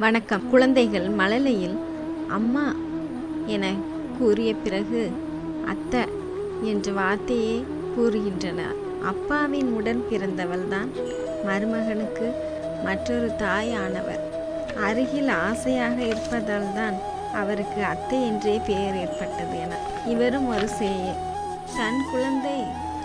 வணக்கம். குழந்தைகள் மழலையில் அம்மா என கூறிய பிறகு அத்தை என்ற வார்த்தையே கூறுகின்றனர் அப்பாவின் உடன் பிறந்தவள்தான் மருமகனுக்கு மற்றொரு தாயானவர். அருகில் ஆசையாக இருப்பதால் தான் அவருக்கு அத்தை என்றே பெயர் ஏற்பட்டது என. இவரும் ஒரு சேயே. தன் குழந்தை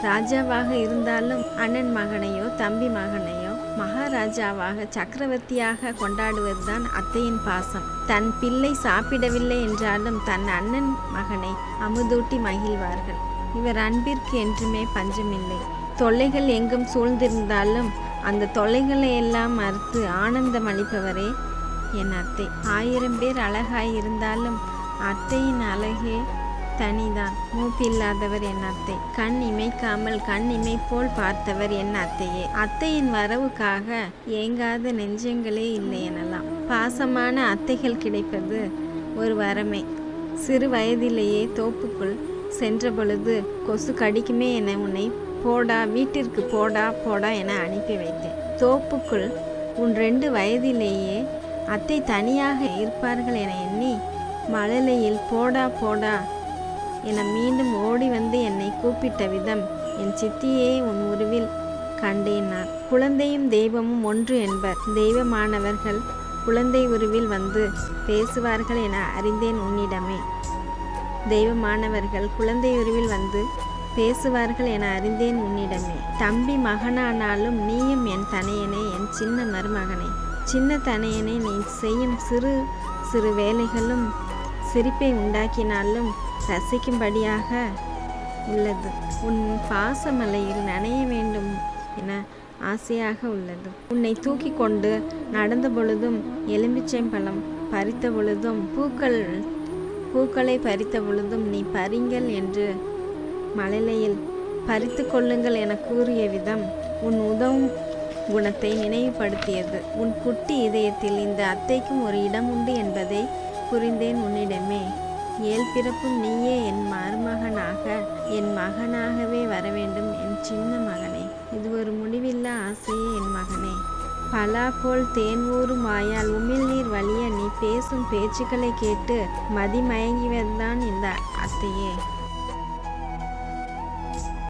ராஜாவாக இருந்தாலும் அண்ணன் மகனையோ தம்பி மகனையோ மகாராஜாவாக சக்கரவர்த்தியாக கொண்டாடுவதுதான் அத்தையின் பாசம். தன் பிள்ளை சாப்பிடவில்லை என்றாலும் தன் அண்ணன் மகனை அமுதூட்டி மகிழ்வார்கள். இவர் அன்பிற்கு என்றுமே பஞ்சமில்லை. தொல்லைகள் எங்கும் சூழ்ந்திருந்தாலும் அந்த தொல்லைகளை எல்லாம் மறுத்து ஆனந்தம் அளிப்பவரே என் அத்தை. ஆயிரம் பேர் அழகாய் இருந்தாலும் அத்தையின் அழகே தனிதான். மூப்பில்லாதவர் என் அத்தை. கண் இமைக்காமல் கண் இமை போல் பார்த்தவர் என் அத்தையே. அத்தையின் வரவுக்காக ஏங்காத நெஞ்சங்களே இல்லை எனலாம். பாசமான அத்தைகள் கிடைப்பது ஒரு வரமே. சிறு வயதிலேயே தோப்புக்குள் சென்ற பொழுது கொசு கடிக்குமே என உன்னை போடா வீட்டிற்கு போடா போடா என அனுப்பி வைத்தேன். தோப்புக்குள் உன் ரெண்டு வயதிலேயே அத்தை தனியாக இருப்பார்கள் என எண்ணி மழலையில் போடா போடா என மீண்டும் ஓடி வந்து என்னை கூப்பிட்ட விதம் என் சித்தியே உன் உருவில் கண்டேன் நான். குழந்தையும் தெய்வமும் ஒன்று என்பர். தெய்வமானவர்கள் குழந்தை உருவில் வந்து பேசுவார்கள் என அறிந்தேன் உன்னிடமே. தெய்வமானவர்கள் குழந்தை உருவில் வந்து பேசுவார்கள் என அறிந்தேன் உன்னிடமே. தம்பி மகனானாலும் நீயும் என் தனையனே என் சின்ன மருமகனே. சின்ன தனையனே நீ செய்யும் சிறு சிறு வேலைகளும் சிரிப்பை உண்டாக்கினாலும் ரசிக்கும்படியாக உள்ளது. உன் பாசமலையில் நனைய வேண்டும் என ஆசையாக உள்ளது. உன்னை தூக்கி கொண்டு நடந்த பொழுதும் எலும்பிச்சம்பழம் பறித்த பொழுதும் பூக்கள் பூக்களை பறித்த பொழுதும் நீ பறிங்கள் என்று மழலையில் பறித்து கொள்ளுங்கள் என கூறிய விதம் உன் உதவும் குணத்தை நினைவுபடுத்தியது. உன் குட்டி இதயத்தில் இந்த அத்தைக்கும் ஒரு இடம் உண்டு என்பதை புரிந்தேன் உன்னிடமே. ஏல் பிறப்பும் நீயே என் மருமகனாக என் மகனாகவே வர வேண்டும் என் சின்ன மகனே. இது ஒரு முடிவில்லா ஆசையே என் மகனே. பலா போல் தேன் ஊறும் வாயால் உமிழ்நீர் வழிய நீ பேசும் பேச்சுக்களை கேட்டு மதிமயங்கிவதுதான் இந்த அத்தையே.